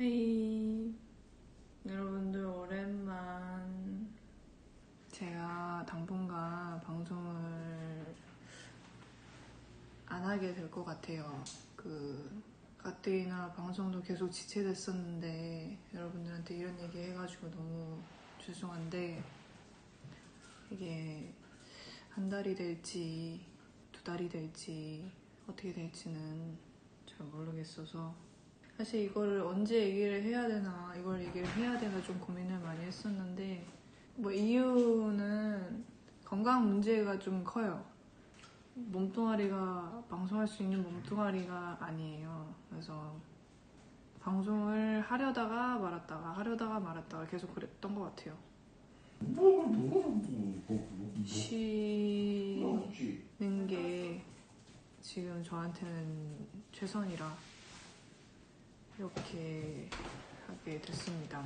헤이. 여러분들 오랜만. 제가 당분간 방송을 안 하게 될 것 같아요. 그 가뜩이나 방송도 계속 지체됐었는데 여러분들한테 이런 얘기 해가지고 너무 죄송한데 이게 한 달이 될지 두 달이 될지 어떻게 될지는 잘 모르겠어서 사실 이거를 언제 얘기를 해야 되나 이걸 얘기를 해야 되나 좀 고민을 많이 했었는데 뭐 이유는 건강 문제가 좀 커요. 몸뚱아리가 방송할 수 있는 몸뚱아리가 아니에요. 그래서 방송을 하려다가 말았다가 하려다가 말았다가 계속 그랬던 것 같아요. 뭐, 뭐, 뭐, 뭐, 뭐, 쉬는 없지. 게 지금 저한테는 최선이라 이렇게 하게 됐습니다.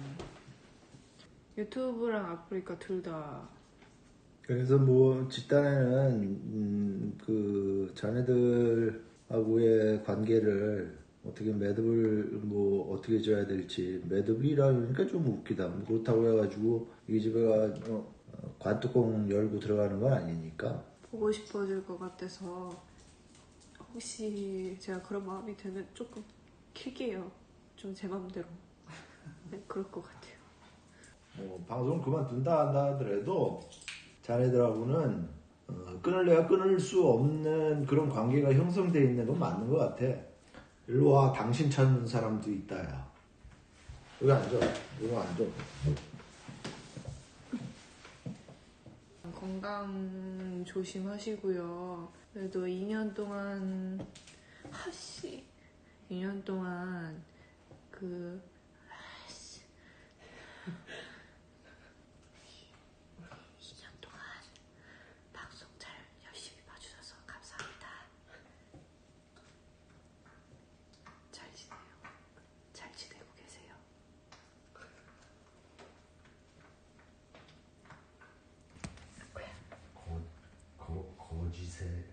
유튜브랑 아프리카 둘 다 그래서 뭐 집단에는 음, 그 자네들하고의 관계를 어떻게 매듭을 뭐 어떻게 줘야 될지 매듭이라니까 좀 웃기다. 뭐 그렇다고 해가지고 이 집에가 어, 어, 관뚜껑 열고 들어가는 건 아니니까. 보고 싶어질 것 같아서 혹시 제가 그런 마음이 들면 조금 킬게요. 좀 제 맘대로. 네, 그럴 것 같아요. 뭐 방송 그만둔다 한다 하더라도 자네들하고는 어, 끊을래야 끊을 수 없는 그런 관계가 형성돼 있는 건 맞는 것 같아. 일로 와 당신 찾는 사람도 있다야. 여기 앉아. 여기 앉아. 건강 조심하시고요. 그래도 2년 동안 하씨 2년 동안 그 아씨 2년 동안 방송 잘 열심히 봐주셔서 감사합니다. 잘 지내요. 잘 지내고 계세요. 거, 거, 거짓에